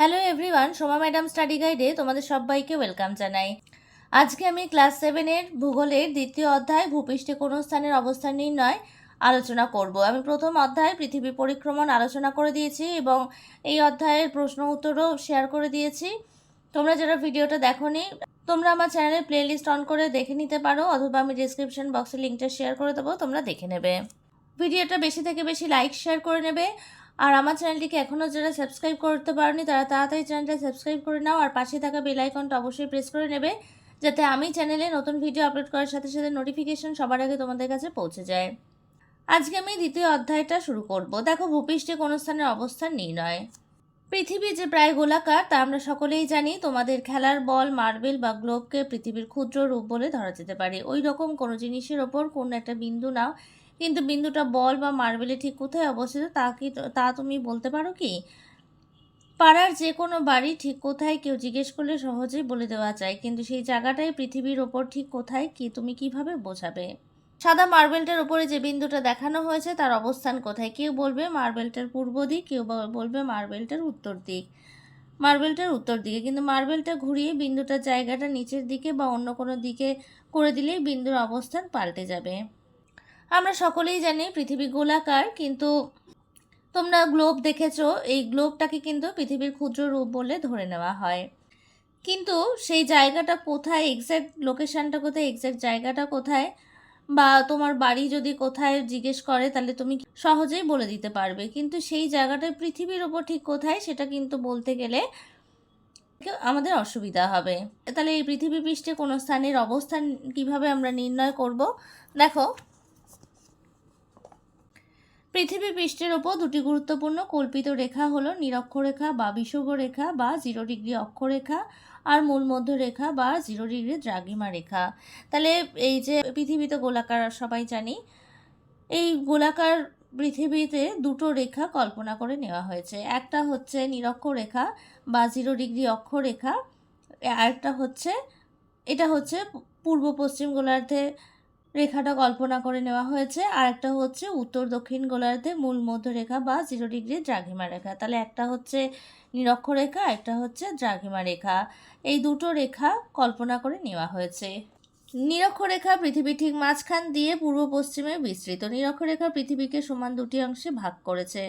Hello everyone Soma madam study গাইডে তোমাদের সবাইকে welcome জানাই। আজকে আমি ক্লাস সেভেনের ভূগোলের দ্বিতীয় অধ্যায় ভূপৃষ্ঠে কোনো স্থানের অবস্থান নির্ণয় আলোচনা করব। আমি প্রথম অধ্যায় পৃথিবী পরিক্রমণ আলোচনা করে দিয়েছি এবং এই অধ্যায়ের প্রশ্ন উত্তরও শেয়ার করে দিয়েছি। তোমরা যারা ভিডিওটা দেখোনি, তোমরা আমার চ্যানেলের প্লেলিস্ট অন করে দেখে নিতে পারো অথবা আমি ডিসক্রিপশন বক্সে লিঙ্কটা শেয়ার করে দেবো, তোমরা দেখে নেবে। ভিডিওটা বেশি থেকে বেশি লাইক শেয়ার করে নেবে। আর আমার চ্যানেলটিকে এখনও যারা সাবস্ক্রাইব করতে পারোনি, তারা তাড়াতাড়ি চ্যানেলটা সাবস্ক্রাইব করে নাও আর পাশে থাকা বেল আইকনটা অবশ্যই প্রেস করে নেবে, যাতে আমি চ্যানেলে নতুন ভিডিও আপলোড করার সাথে সাথে নোটিফিকেশন সবার আগে তোমাদের কাছে পৌঁছে যায়। আজকে আমি দ্বিতীয় অধ্যায়টা শুরু করব। দেখো, ভূপৃষ্ঠে কোন স্থানের অবস্থান নির্ণয় পৃথিবী যে প্রায় গোলাকার, তা আমরা সকলেই জানি, তোমাদের খেলার বল, মার্বেল বা গ্লোবকে পৃথিবীর ক্ষুদ্র রূপ বলে ধরা যেতে পারে। ওই রকম কোনো জিনিসের ওপর কোনো একটা বিন্দু নাও কিন্তু বিন্দুটা বল বা মার্বেলে ঠিক কোথায় অবস্থিত তা কি তা তুমি বলতে পারো কি? পাড়ার যে কোনো বাড়ি ঠিক কোথায় কেউ জিজ্ঞেস করলে সহজেই বলে দেওয়া যায়, কিন্তু সেই জায়গাটাই পৃথিবীর ওপর ঠিক কোথায় কি তুমি কীভাবে বোঝাবে? সাদা মার্বেলটার উপরে যে বিন্দুটা দেখানো হয়েছে তার অবস্থান কোথায়? কেউ বলবে মার্বেলটার পূর্ব দিক, কেউ বলবে মার্বেলটার উত্তর দিক। মার্বেলটার উত্তর দিকে, কিন্তু মার্বেলটা ঘুরিয়ে বিন্দুটার জায়গাটা নিচের দিকে বা অন্য কোনো দিকে করে দিলেই বিন্দুর অবস্থান পাল্টে যাবে। আমরা সকলেই জানি পৃথিবী গোলাকার, কিন্তু তোমরা গ্লোব দেখেছ, এই গ্লোবটাকে কিন্তু পৃথিবীর ক্ষুদ্র রূপ বলে ধরে নেওয়া হয়। কিন্তু সেই জায়গাটা কোথায় এক্স্যাক্ট লোকেশানটা কোথায় এক্স্যাক্ট জায়গাটা কোথায়, বা তোমার বাড়ি যদি কোথায় জিজ্ঞেস করে, তাহলে তুমি সহজেই বলে দিতে পারবে। কিন্তু সেই জায়গাটা পৃথিবীর ওপর ঠিক কোথায়, সেটা কিন্তু বলতে গেলে আমাদের অসুবিধা হবে। তাহলে এই পৃথিবী পৃষ্ঠে কোনো স্থানের অবস্থান কীভাবে আমরা নির্ণয় করব? দেখো পৃথিবী পৃষ্ঠের ওপর দুটি গুরুত্বপূর্ণ কল্পিত রেখা হলো নিরক্ষরেখা বা বিষুব রেখা বা জিরো ডিগ্রি অক্ষরেখা আর মূল মধ্য রেখা বা জিরো ডিগ্রি দ্রাঘিমা রেখা। তাহলে এই যে পৃথিবীতে গোলাকার সবাই জানি, এই গোলাকার পৃথিবীতে দুটো রেখা কল্পনা করে নেওয়া হয়েছে। একটা হচ্ছে নিরক্ষরেখা বা জিরো ডিগ্রি অক্ষরেখা আরেকটা হচ্ছে, এটা হচ্ছে পূর্ব পশ্চিম গোলার্ধে রেখাটা কল্পনা করে নেওয়া হয়েছে। আর একটা হচ্ছে উত্তর দক্ষিণ গোলার্ধে মূল মধ্যরেখা বা জিরো ডিগ্রি দ্রাঘিমা রেখা। তাহলে একটা হচ্ছে নিরক্ষরেখা একটা হচ্ছে দ্রাঘিমা রেখা। এই দুটো রেখা কল্পনা করে নেওয়া হয়েছে। নিরক্ষরেখা পৃথিবী ঠিক মাঝখান দিয়ে পূর্ব পশ্চিমে বিস্তৃত। নিরক্ষরেখা পৃথিবীকে সমান দুটি অংশে ভাগ করেছে।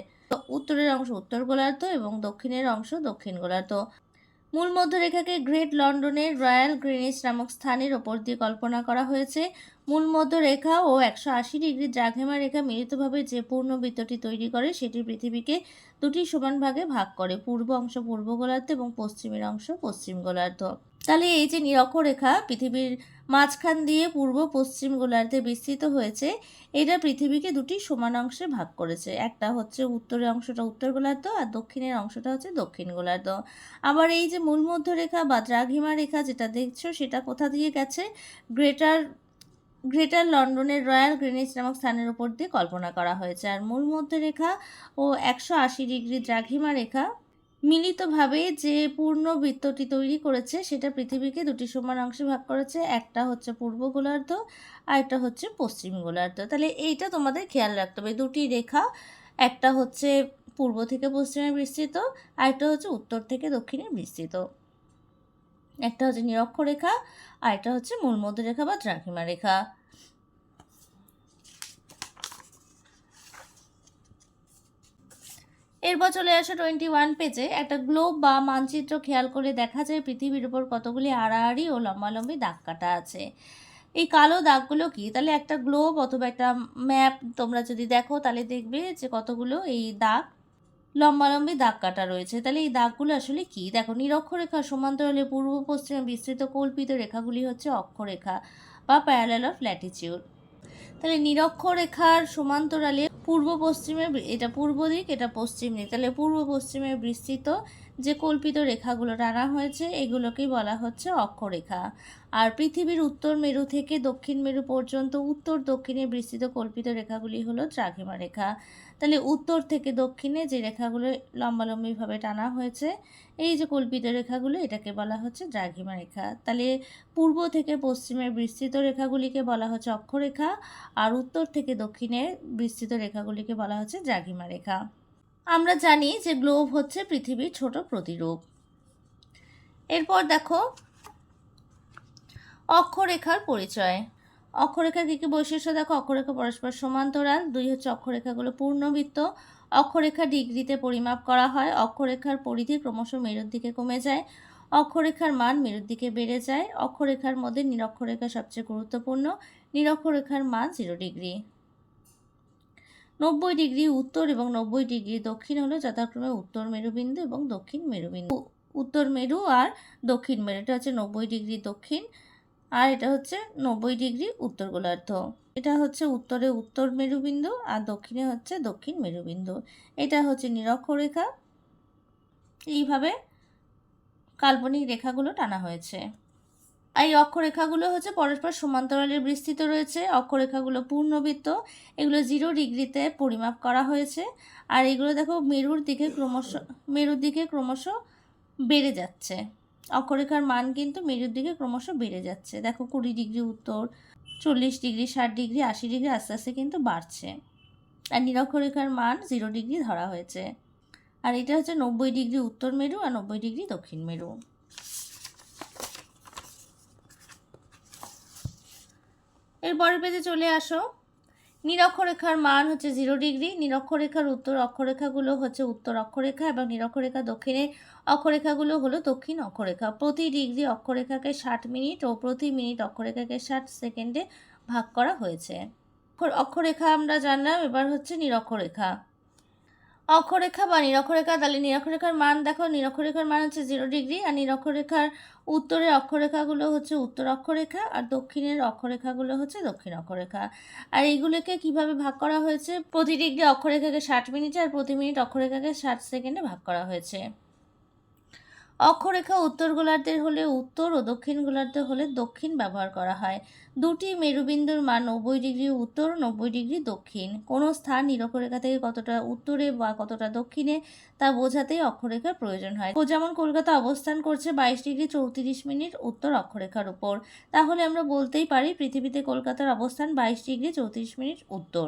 উত্তরের অংশ উত্তর গোলার্ধ এবং দক্ষিণের অংশ দক্ষিণ গোলার্ধ। মূল মধ্যরেখাকে গ্রেট লন্ডনের রয়্যাল গ্রিনিচ নামক স্থানের ওপর দিয়ে কল্পনা করা হয়েছে। মূল মধ্যরেখা ও একশো আশি ডিগ্রি দ্রাঘিমা রেখা মিলিতভাবে যে পূর্ণ বৃত্তটি তৈরি করে, সেটি পৃথিবীকে দুটি সমান ভাগে ভাগ করে, পূর্ব অংশ পূর্ব গোলার্ধ এবং পশ্চিমের অংশ পশ্চিম গোলার্ধ। তাহলে এই যে নিরক্ষরেখা, পৃথিবীর মাঝখান দিয়ে পূর্ব পশ্চিম গোলার্ধে বিস্তৃত হয়েছে, এটা পৃথিবীকে দুটি সমান অংশে ভাগ করেছে। একটা হচ্ছে উত্তরের অংশটা উত্তর গোলার্ধ আর দক্ষিণের অংশটা হচ্ছে দক্ষিণ গোলার্ধ। আবার এই যে মূল মধ্য রেখা বা দ্রাঘিমা রেখা যেটা দেখছ, সেটা কোথা দিয়ে গেছে? গ্রেটার গ্রেটার লন্ডনের রয়্যাল গ্রিনিচ নামক স্থানের উপর দিয়ে কল্পনা করা হয়েছে। আর মূল মধ্য রেখা ও একশো আশি ডিগ্রি দ্রাঘিমা রেখা মিলিতভাবে যে পূর্ণ বৃত্তটি তৈরি করেছে, সেটা পৃথিবীকে দুটি সমান অংশে ভাগ করেছে। একটা হচ্ছে পূর্ব গোলার্ধ আর একটা হচ্ছে পশ্চিম গোলার্ধ। তাহলে এইটা তোমাদের খেয়াল রাখতে হবে। দুটি রেখা, একটা হচ্ছে পূর্ব থেকে পশ্চিমে বিস্তৃত আর একটা হচ্ছে উত্তর থেকে দক্ষিণে বিস্তৃত। একটা হচ্ছে নিরক্ষরেখা, আর একটা হচ্ছে মূল মধ্য রেখা বা দ্রাঘিমা রেখা। এরপর চলে আসে টোয়েন্টি ওয়ান পেজে একটা গ্লোব বা মানচিত্র খেয়াল করে দেখা যায় পৃথিবীর উপর কতগুলি আড়াআড়ি ও লম্বালম্বি দাগ কাটা আছে। এই কালো দাগগুলো কি? তাহলে একটা গ্লোব অথবা একটা ম্যাপ তোমরা যদি দেখো, তাহলে দেখবে যে কতগুলো এই দাগ লম্বালম্বি দাগ কাটা রয়েছে। তাহলে এই দাগগুলো আসলে কি? দেখো, নিরক্ষরেখা, সমান্তরালে পূর্ব, পশ্চিমে বিস্তৃত কল্পিত রেখাগুলি হচ্ছে অক্ষরেখা বা প্যারালাল অফ ল্যাটিচিউড তাহলে নিরক্ষরেখার সমান্তরালে পূর্ব, পশ্চিমে এটা পূর্ব দিক, এটা পশ্চিম দিক। তাহলে পূর্ব, পশ্চিমে বিস্তৃত যে কল্পিত রেখাগুলো টানা হয়েছে, এগুলোকেই বলা হচ্ছে অক্ষরেখা। আর পৃথিবীর উত্তর মেরু থেকে দক্ষিণ মেরু পর্যন্ত উত্তর দক্ষিণে বিস্তৃত কল্পিত রেখাগুলি হলো দ্রাঘিমা রেখা। তাহলে উত্তর থেকে দক্ষিণে যে রেখাগুলো লম্বালম্বিভাবে টানা হয়েছে, এই যে কল্পিত রেখাগুলো, এটাকে বলা হচ্ছে দ্রাঘিমা রেখা। তাহলে পূর্ব থেকে পশ্চিমে বিস্তৃত রেখাগুলিকে বলা হচ্ছে অক্ষরেখা, আর উত্তর থেকে দক্ষিণে বিস্তৃত রেখাগুলিকে বলা হচ্ছে দ্রাঘিমা রেখা। আমরা জানি যে গ্লোব হচ্ছে পৃথিবীর ছোট প্রতিরূপ। এরপর দেখো, অক্ষরেখার পরিচয়। অক্ষরেখার কী কী বৈশিষ্ট্য? দেখো, অক্ষরেখা পরস্পর সমান্তরাল, দুই হচ্ছে অক্ষরেখাগুলো পূর্ণবৃত্ত। অক্ষরেখা ডিগ্রিতে পরিমাপ করা হয়, অক্ষরেখার পরিধি ক্রমশ মেরুর দিকে কমে যায়, অক্ষরেখার মান মেরুর দিকে বেড়ে যায়, অক্ষরেখার মধ্যে নিরক্ষরেখা সবচেয়ে গুরুত্বপূর্ণ, নিরক্ষরেখার মান জিরো ডিগ্রি। নব্বই ডিগ্রি উত্তর এবং নব্বই ডিগ্রি দক্ষিণ হলো যথাক্রমে উত্তর মেরুবিন্দু এবং দক্ষিণ মেরুবিন্দু। উত্তর মেরু আর দক্ষিণ মেরু, এটা হচ্ছে নব্বই ডিগ্রি দক্ষিণ আর এটা হচ্ছে নব্বই ডিগ্রি উত্তর গোলার্ধ। এটা হচ্ছে উত্তরে উত্তর মেরুবিন্দু আর দক্ষিণে হচ্ছে দক্ষিণ মেরুবিন্দু। এটা হচ্ছে নিরক্ষরেখা। এইভাবে কাল্পনিক রেখাগুলো টানা হয়েছে। এই অক্ষরেখাগুলো হচ্ছে পরস্পর সমান্তরালে বিস্তৃত রয়েছে। অক্ষরেখাগুলো পূর্ণবৃত্ত। এগুলো জিরো ডিগ্রিতে পরিমাপ করা হয়েছে। আর এগুলো দেখো মেরুর দিকে ক্রমশ, মেরুর দিকে ক্রমশ বেড়ে যাচ্ছে। অক্ষরেখার মান কিন্তু মেরুর দিকে ক্রমশ বেড়ে যাচ্ছে। দেখো কুড়ি ডিগ্রি উত্তর, চল্লিশ ডিগ্রি, ষাট ডিগ্রি, আশি ডিগ্রি আস্তে আস্তে কিন্তু বাড়ছে। আর নিরক্ষরেখার মান জিরো ডিগ্রি ধরা হয়েছে। আর এটা হচ্ছে নব্বই ডিগ্রি উত্তর মেরু আর নব্বই ডিগ্রি দক্ষিণ মেরু। এরপরের পেজে চলে আসো। নিরক্ষরেখার মান হচ্ছে জিরো ডিগ্রি নিরক্ষরেখার উত্তর অক্ষরেখাগুলো হচ্ছে উত্তর অক্ষরেখা এবং নিরক্ষরেখা দক্ষিণে অক্ষরেখাগুলো হলো দক্ষিণ অক্ষরেখা। প্রতি ডিগ্রি অক্ষরেখাকে ষাট মিনিট ও প্রতি মিনিট অক্ষরেখাকে ষাট সেকেন্ডে ভাগ করা হয়েছে। অক্ষরেখা আমরা জানলাম, এবার হচ্ছে নিরক্ষরেখা। অক্ষরেখা বা নিরক্ষরেখা, তাহলে নিরক্ষরেখার মান দেখো। নিরক্ষরেখার মান হচ্ছে জিরো ডিগ্রি আর নিরক্ষরেখার উত্তরের অক্ষরেখাগুলো হচ্ছে উত্তর অক্ষরেখা আর দক্ষিণের অক্ষরেখাগুলো হচ্ছে দক্ষিণ অক্ষরেখা। আর এইগুলোকে কীভাবে ভাগ করা হয়েছে? প্রতি ডিগ্রি অক্ষরেখাকে ষাট মিনিটে আর প্রতি মিনিট অক্ষরেখাকে ষাট সেকেন্ডে ভাগ করা হয়েছে। অক্ষরেখা উত্তর গোলার্ধের হলে উত্তর ও দক্ষিণ গোলার্ধে হলে দক্ষিণ ব্যবহার করা হয়। দুটি মেরুবিন্দুর মান নব্বই ডিগ্রি উত্তর, নব্বই ডিগ্রি দক্ষিণ। কোনো স্থান নিরক্ষরেখা থেকে কতটা উত্তরে বা কতটা দক্ষিণে তা বোঝাতেই অক্ষরেখার প্রয়োজন হয়। যেমন কলকাতা অবস্থান করছে বাইশ ডিগ্রি চৌত্রিশ মিনিট উত্তর অক্ষরেখার উপর। তাহলে আমরা বলতেই পারি পৃথিবীতে কলকাতার অবস্থান বাইশ ডিগ্রি চৌত্রিশ মিনিট উত্তর।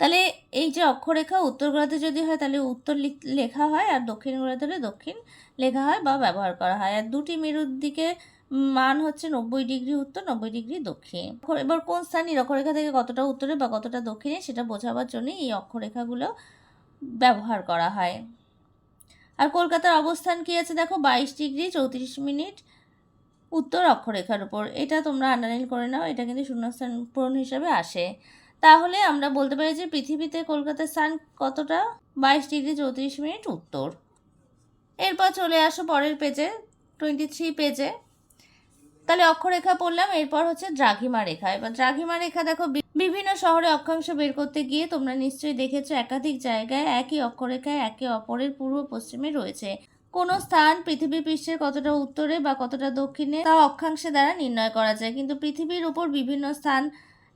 তাহলে এই যে অক্ষরেখা উত্তর গোলার্ধে যদি হয়, তাহলে উত্তর লেখা হয় আর দক্ষিণ গোলার্ধে হলে দক্ষিণ লেখা হয় বা ব্যবহার করা হয়। আর দুটি মেরুর দিকে মান হচ্ছে নব্বই ডিগ্রি উত্তর, নব্বই ডিগ্রি দক্ষিণ। এবার কোন স্থান নিরক্ষরেখা থেকে কতটা উত্তরে বা কতটা দক্ষিণে সেটা বোঝাবার জন্যই এই অক্ষরেখাগুলো ব্যবহার করা হয়। আর কলকাতার অবস্থান কি আছে? দেখো, বাইশ ডিগ্রি চৌত্রিশ মিনিট উত্তর অক্ষরেখার উপর। এটা তোমরা আন্ডারলাইন করে নাও, এটা কিন্তু শূন্যস্থান পূরণ হিসাবে আসে। তাহলে আমরা বলতে পারি যে পৃথিবীতে কলকাতার স্থান কতটা? বাইশ ডিগ্রি চৌত্রিশ মিনিট উত্তর। এরপর চলে আসো পরের পেজে টোয়েন্টি থ্রি পেজে তাহলে অক্ষরেখা পড়লাম, এরপর হচ্ছে দ্রাঘিমা রেখা। এবার দ্রাঘিমা রেখা দেখো বিভিন্ন শহরে অক্ষাংশ বের করতে গিয়ে তোমরা নিশ্চয়ই দেখেছ, একাধিক জায়গায় একই অক্ষরেখায় একে অপরের পূর্ব পশ্চিমে রয়েছে। কোনো স্থান পৃথিবী পৃষ্ঠের কতটা উত্তরে বা কতটা দক্ষিণে তা অক্ষাংশে দ্বারা নির্ণয় করা যায়। কিন্তু পৃথিবীর উপর বিভিন্ন স্থান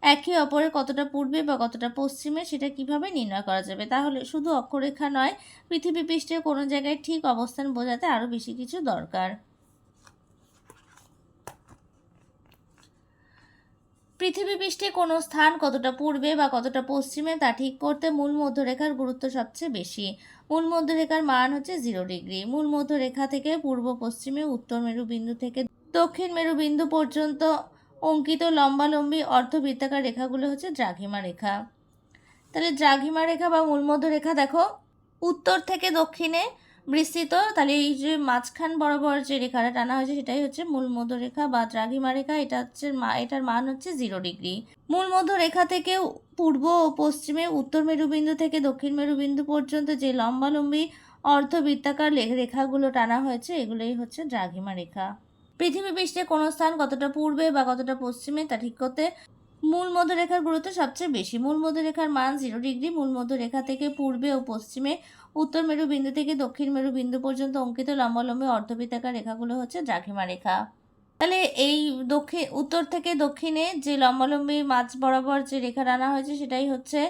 একে অপরের কতটা পূর্বে বা কতটা পশ্চিমে সেটা কীভাবে নির্ণয় করা যাবে? তাহলে শুধু অক্ষরেখা নয়, পৃথিবী পৃষ্ঠের কোনো জায়গায় ঠিক অবস্থান বোঝাতে আরও বেশি কিছু দরকার। পৃথিবী পৃষ্ঠে কোনো স্থান কতটা পূর্বে বা কতটা পশ্চিমে তা ঠিক করতে মূল মধ্যরেখার গুরুত্ব সবচেয়ে বেশি। মূল মধ্যরেখার মান হচ্ছে জিরো ডিগ্রি। মূল মধ্যরেখা থেকে পূর্ব পশ্চিমে উত্তর মেরু বিন্দু থেকে দক্ষিণ মেরু বিন্দু পর্যন্ত অঙ্কিত লম্বালম্বী অর্ধবৃত্তাকার রেখাগুলো হচ্ছে দ্রাঘিমা রেখা। তাহলে দ্রাঘিমা রেখা বা মূলমধ্য রেখা দেখো, উত্তর থেকে দক্ষিণে বিস্তৃত, তাহলে এই যে মাঝখান বরাবর যে রেখাটা টানা হয়েছে সেটাই হচ্ছে মূল রেখা বা দ্রাঘিমা রেখা, এটা হচ্ছে এটার মান হচ্ছে জিরো ডিগ্রি মূল রেখা থেকে পূর্ব ও পশ্চিমে, উত্তর মেরুবিন্দু থেকে দক্ষিণ মেরুবিন্দু পর্যন্ত যে লম্বালম্বী অর্ধবৃত্তাকার রেখাগুলো টানা হয়েছে, এগুলোই হচ্ছে দ্রাঘিমা রেখা। পৃথিবী পৃষ্ঠে কোনো স্থান কতটা পূর্বে বা কতটা পশ্চিমে তা ঠিক করতে মূল মধ্যরেখার গুরুত্ব সবচেয়ে বেশি। মূল মধ্যরেখার মান জিরো ডিগ্রি মূল মধ্যরেখা থেকে পূর্বে ও পশ্চিমে, উত্তর মেরু বিন্দু থেকে দক্ষিণ মেরু বিন্দু পর্যন্ত অঙ্কিত লম্বালম্বী অর্ধবৃত্তাকার রেখাগুলো হচ্ছে দ্রাঘিমা রেখা। তাহলে এই দক্ষিণ, উত্তর থেকে দক্ষিণে যে লম্বালম্বী মাঝ বরাবর যে রেখা টানা হয়েছে সেটাই হচ্ছে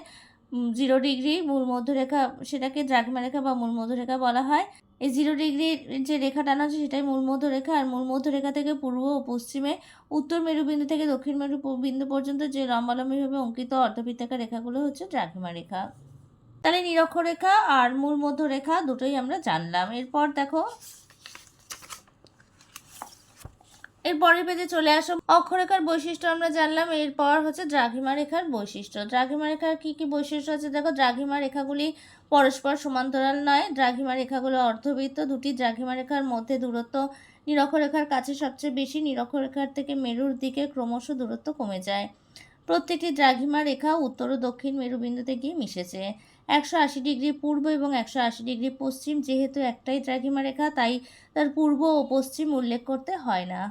জিরো ডিগ্রি মূল মধ্যরেখা সেটাকে দ্রাঘিমা রেখা বা মূল মধ্যরেখা বলা হয়। এই জিরো ডিগ্রির যে রেখা টানা আছে, সেটাই মূল মধ্যরেখা। আর মূল মধ্যরেখা থেকে পূর্ব ও পশ্চিমে উত্তর মেরুবিন্দু থেকে দক্ষিণ মেরু বিন্দু পর্যন্ত যে লম্বালম্বিভাবে অঙ্কিত অর্ধবৃত্তাকার রেখাগুলো হচ্ছে দ্রাঘিমা রেখা তাহলে নিরক্ষরেখা আর মূল মধ্যরেখা দুটোই আমরা জানলাম। এরপর দেখো এর পরের পেজে চলে আসো। অক্ষরেখার বৈশিষ্ট্য আমরা জানলাম, এরপর হচ্ছে দ্রাঘিমা রেখার বৈশিষ্ট্য। দ্রাঘিমা রেখার কি কি বৈশিষ্ট্য আছে? দেখো দ্রাঘিমা রেখাগুলি পরস্পর সমান্তরাল নয়। দ্রাঘিমা রেখাগুলো অর্ধবৃত্ত, দুটি দ্রাঘিমা রেখার মধ্যে দূরত্ব। নিরক্ষরেখার কাছে সবচেয়ে বেশি, নিরক্ষরেখার থেকে মেরুর দিকে ক্রমশ দূরত্ব কমে যায়। প্রত্যেকটি দ্রাঘিমা রেখা উত্তর ও দক্ষিণ মেরুবিন্দুতে গিয়ে মিশেছে। একশো আশি ডিগ্রি পূর্ব এবং একশো আশি ডিগ্রি পশ্চিম, যেহেতু একটাই দ্রাঘিমা রেখা তাই তার পূর্ব ও পশ্চিম উল্লেখ করতে হয় না।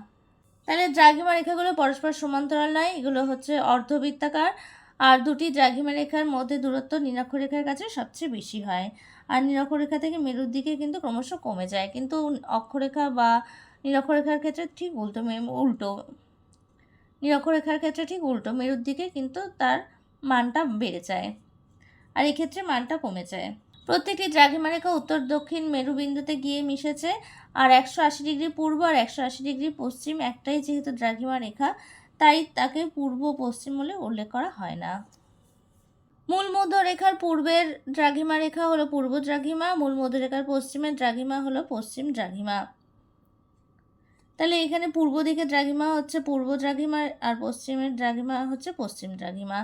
তাহলে দ্রাঘিমা রেখাগুলো পরস্পর সমান্তরাল নয়, এগুলো হচ্ছে অর্ধবৃত্তাকার। আর দুটি দ্রাঘিমা রেখার মধ্যে দূরত্ব নিরক্ষরেখার কাছে সবচেয়ে বেশি হয়। আর নিরক্ষরেখা থেকে মেরুর দিকে কিন্তু ক্রমশ কমে যায়। কিন্তু অক্ষরেখা বা নিরক্ষরেখার ক্ষেত্রে ঠিক উল্টো উল্টো। নিরক্ষরেখার ক্ষেত্রে ঠিক উল্টো মেরুর দিকে কিন্তু তার মানটা বেড়ে যায়। আর এক্ষেত্রে মানটা কমে যায়। প্রত্যেকটি দ্রাঘিমা রেখা উত্তর দক্ষিণ মেরুবিন্দুতে গিয়ে মিশেছে। আর একশো আশি ডিগ্রি পূর্ব আর একশো আশি ডিগ্রি পশ্চিম, একটাই যেহেতু দ্রাঘিমা রেখা, তাই তাকে পূর্ব পশ্চিম বলে উল্লেখ করা হয় না। মূল মধ্য রেখার পূর্বের দ্রাঘিমা রেখা হলো পূর্ব দ্রাঘিমা, মূল মধ্য রেখার পশ্চিমের দ্রাঘিমা হলো পশ্চিম দ্রাঘিমা। তাহলে এখানে পূর্ব দিকে দ্রাঘিমা হচ্ছে পূর্ব দ্রাঘিমা আর পশ্চিমের দ্রাঘিমা হচ্ছে পশ্চিম দ্রাঘিমা।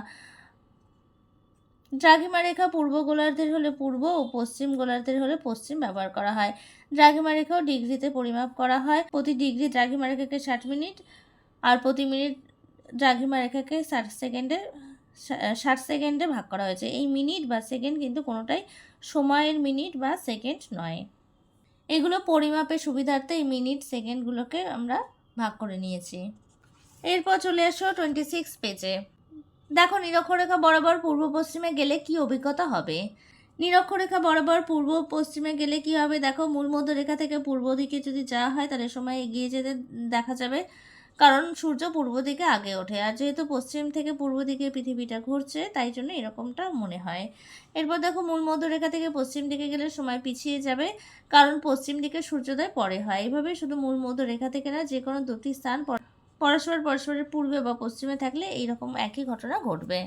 দ্রাঘিমা রেখা পূর্ব গোলার্ধের হলে পূর্ব ও পশ্চিম গোলার্ধের হলে পশ্চিম ব্যবহার করা হয়। দ্রাঘিমা রেখাও ডিগ্রিতে পরিমাপ করা হয়। প্রতি ডিগ্রি দ্রাঘিমা রেখাকে ষাট মিনিট আর প্রতি মিনিট দ্রাঘিমা রেখাকে ষাট সেকেন্ডে ষাট সেকেন্ডে ভাগ করা হয়েছে। এই মিনিট বা সেকেন্ড কিন্তু কোনোটাই সময়ের মিনিট বা সেকেন্ড নয়। এগুলো পরিমাপের সুবিধার্থে এই মিনিট সেকেন্ডগুলোকে আমরা ভাগ করে নিয়েছি। এরপর চলে আসো টোয়েন্টি সিক্স পেজে দেখো, নিরক্ষরেখা বরাবর পূর্ব পশ্চিমে গেলে কি অভিজ্ঞতা হবে? নিরক্ষরেখা বরাবর পূর্ব পশ্চিমে গেলে কি হবে? দেখো, মূল মধ্য রেখা থেকে পূর্ব দিকে যদি যাওয়া হয়, তাহলে সময় এগিয়ে যেতে দেখা যাবে। কারণ সূর্য পূর্ব দিকে আগে ওঠে। আর যেহেতু পশ্চিম থেকে পূর্ব দিকে পৃথিবীটা ঘুরছে, তাই জন্য এরকমটা মনে হয়। এরপর দেখো, মূল মধ্য রেখা থেকে পশ্চিম দিকে গেলে সময় পিছিয়ে যাবে, কারণ পশ্চিম দিকে সূর্যোদয় পরে হয়। এইভাবে শুধু মূল মধ্য রেখা থেকে না যে কোনো দুটি স্থান পরস্পর পরস্পরের পূর্বে বা পশ্চিমে থাকলে এইরকম একই ঘটনা ঘটবে।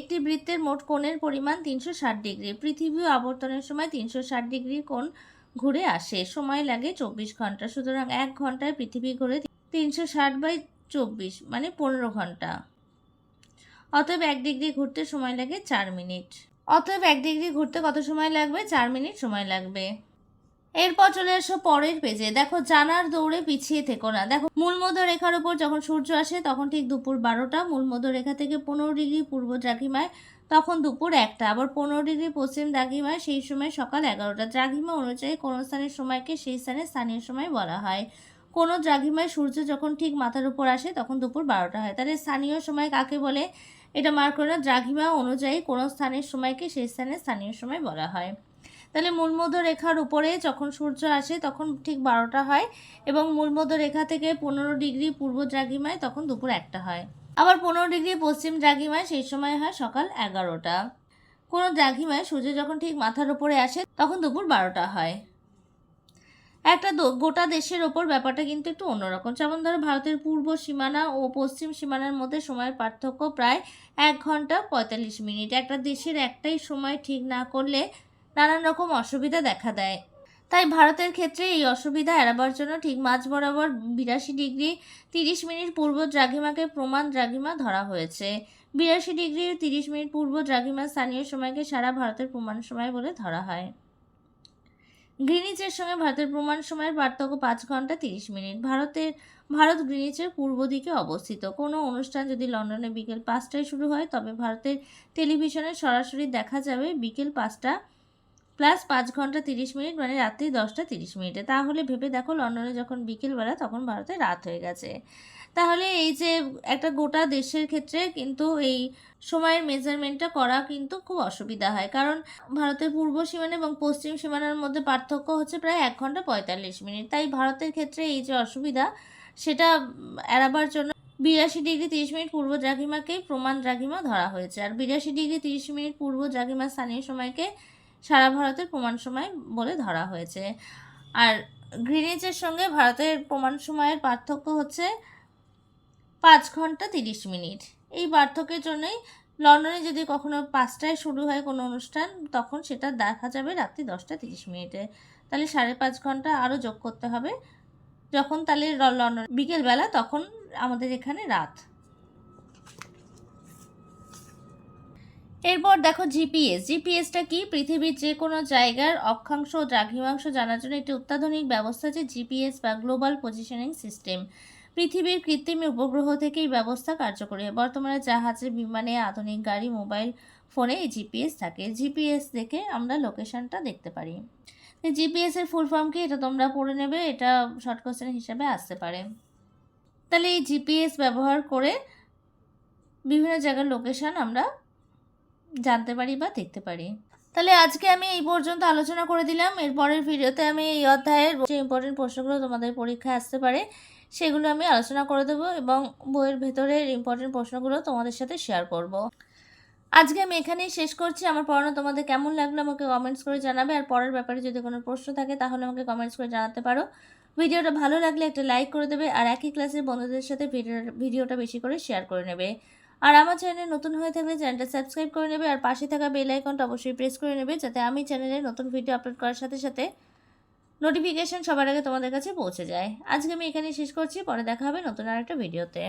একটি বৃত্তের মোট কোণের পরিমাণ তিনশো ষাট ডিগ্রি। পৃথিবী আবর্তনের সময় তিনশো ষাট ডিগ্রি কোণ ঘুরে আসে। সময় লাগে চব্বিশ ঘণ্টা। সুতরাং এক ঘন্টায় পৃথিবী ঘুরে তিনশো ষাট বাই চব্বিশ মানে পনেরো ঘণ্টা। অতএব এক ডিগ্রি ঘুরতে সময় লাগে চার মিনিট। অতএব এক ডিগ্রি ঘুরতে কত সময় লাগবে? চার মিনিট সময় লাগবে। এরপর চলে এসো পরের পেজে দেখো, জানার দৌড়ে পিছিয়ে থেকো না। দেখো মূল মধ্য রেখার উপর যখন সূর্য আসে, তখন ঠিক দুপুর বারোটা। মূল মধ্য রেখা থেকে পনেরো ডিগ্রি পূর্ব দ্রাঘিমায় তখন দুপুর একটা। আবার পনেরো ডিগ্রি পশ্চিম দ্রাঘিমায় সেই সময় সকাল এগারোটা। দ্রাঘিমা অনুযায়ী কোনো স্থানের সময়কে সেই স্থানে স্থানীয় সময় বলা হয়। কোনো দ্রাঘিমায় সূর্য যখন ঠিক মাথার উপর আসে, তখন দুপুর বারোটা হয়। তাহলে স্থানীয় সময় কাকে বলে? এটা মার্ক করে দ্রাঘিমা অনুযায়ী কোনো স্থানের সময়কে সেই স্থানে স্থানীয় সময় বলা হয়। তাহলে মূলমধ্য রেখার উপরে যখন সূর্য আসে তখন ঠিক বারোটা হয় এবং মূলমধ্য রেখা থেকে পনেরো ডিগ্রি পূর্ব দ্রাঘিমায় তখন দুপুর একটা হয়। আবার পনেরো ডিগ্রি পশ্চিম দ্রাঘিমায় সেই সময় হয় সকাল এগারোটা। কোনো দ্রাঘিমায় সূর্য যখন ঠিক মাথার উপরে আসে তখন দুপুর বারোটা হয়। একটা গোটা দেশের ওপর ব্যাপারটা কিন্তু একটু অন্যরকম। যেমন ধরো ভারতের পূর্ব সীমানা ও পশ্চিম সীমানার মধ্যে সময়ের পার্থক্য প্রায় এক ঘণ্টা পঁয়তাল্লিশ মিনিট। একটা দেশের একটাই সময় ঠিক না করলে নানান রকম অসুবিধা দেখা দেয়। তাই ভারতের ক্ষেত্রে এই অসুবিধা এড়াবার জন্য ঠিক মাঝ বরাবর বিরাশি ডিগ্রি তিরিশ মিনিট পূর্ব দ্রাঘিমাকে প্রমাণ দ্রাঘিমা ধরা হয়েছে। বিরাশি ডিগ্রি তিরিশ মিনিট পূর্ব দ্রাঘিমা স্থানীয় সময়কে সারা ভারতের প্রমাণ সময় বলে ধরা হয়। গ্রিনিচের সঙ্গে ভারতের প্রমাণ সময়ের পার্থক্য পাঁচ ঘণ্টা তিরিশ মিনিট। ভারতের, ভারত গ্রিনিচের পূর্ব দিকে অবস্থিত। কোনো অনুষ্ঠান যদি লন্ডনে বিকেল পাঁচটায় শুরু হয়, তবে ভারতের টেলিভিশনে সরাসরি দেখা যাবে বিকেল পাঁচটা প্লাস পাঁচ ঘণ্টা তিরিশ মিনিট মানে রাত্রি দশটা তিরিশ মিনিটে। তাহলে ভেবে দেখো লন্ডনে যখন বিকেলবেলা, তখন ভারতে রাত হয়ে গেছে। তাহলে এই যে একটা গোটা দেশের ক্ষেত্রে কিন্তু এই সময়ের মেজারমেন্টটা করা কিন্তু খুব অসুবিধা হয়। কারণ ভারতের পূর্ব সীমানা এবং পশ্চিম সীমানার মধ্যে পার্থক্য হচ্ছে প্রায় এক ঘণ্টা পঁয়তাল্লিশ মিনিট। তাই ভারতের ক্ষেত্রে এই যে অসুবিধা, সেটা এড়াবার জন্য বিরাশি ডিগ্রি তিরিশ মিনিট পূর্ব দ্রাঘিমাকেই প্রমাণ দ্রাঘিমা ধরা হয়েছে। আর বিরাশি ডিগ্রি তিরিশ মিনিট পূর্ব দ্রাঘিমা স্থানীয় সময়কে সারা ভারতের প্রমাণ সময় বলে ধরা হয়েছে। আর গ্রিনিচের সঙ্গে ভারতের প্রমাণ সময়ের পার্থক্য হচ্ছে পাঁচ ঘণ্টা তিরিশ মিনিট। এই পার্থক্যের জন্যই লন্ডনে যদি কখনো পাঁচটায় শুরু হয় কোনো অনুষ্ঠান, তখন সেটা দেখা যাবে রাত্রি দশটা তিরিশ মিনিটে। তাহলে সাড়ে পাঁচ ঘণ্টা আরও যোগ করতে হবে। যখন তাহলে লন্ডন বিকেলবেলা, তখন আমাদের এখানে রাত। এরপর দেখো জিপিএস জিপিএসটা কি? পৃথিবীর যে কোনো জায়গার অক্ষাংশ ও দ্রাঘিমাংশ জানার জন্য একটি অত্যাধুনিক ব্যবস্থা যে জিপিএস বা গ্লোবাল পজিশনিং সিস্টেম পৃথিবীর কৃত্রিম উপগ্রহ থেকে এই ব্যবস্থা কার্যকরী হয়। বর্তমানে জাহাজে, বিমানে, আধুনিক গাড়ি, মোবাইল ফোনে এই জিপিএস থাকে। জিপিএস দেখে আমরা লোকেশনটা দেখতে পারি। জিপিএস এর ফুল ফর্ম কি? এটা তোমরা পড়ে নেবে। এটা শর্ট কোশ্চেন হিসাবে আসতে পারে। তাহলে এই জিপিএস ব্যবহার করে বিভিন্ন জায়গার লোকেশন আমরা জানতে পারি বা দেখতে পারি। তাহলে আজকে আমি এই পর্যন্ত আলোচনা করে দিলাম। এরপরের ভিডিওতে আমি এই অধ্যায়ের যে ইম্পর্টেন্ট প্রশ্নগুলো তোমাদের পরীক্ষায় আসতে পারে, সেগুলো আমি আলোচনা করে দেবো এবং বইয়ের ভেতরের ইম্পর্টেন্ট প্রশ্নগুলো তোমাদের সাথে শেয়ার করব। আজকে আমি এখানেই শেষ করছি। আমার পড়ানো তোমাদের কেমন লাগল আমাকে কমেন্টস করে জানাবে। আর পরের ব্যাপারে যদি কোনো প্রশ্ন থাকে, তাহলে আমাকে কমেন্টস করে জানাতে পারো। ভিডিওটা ভালো লাগলে একটা লাইক করে দেবে। আর একই ক্লাসের বন্ধুদের সাথে ভিডিও ভিডিওটা বেশি করে শেয়ার করে নেবে। আর আমার চ্যানেলে নতুন হয়ে থাকলে চ্যানেলটা সাবস্ক্রাইব করে নেবে আর পাশে থাকা বেল আইকনটা অবশ্যই প্রেস করে নেবে যাতে আমি চ্যানেলে নতুন ভিডিও আপলোড করার সাথে সাথে নোটিফিকেশন সবার আগে তোমাদের কাছে পৌঁছে যায়। আজকে আমি এখানেই শেষ করছি, পরে দেখা হবে নতুন আরেকটা ভিডিওতে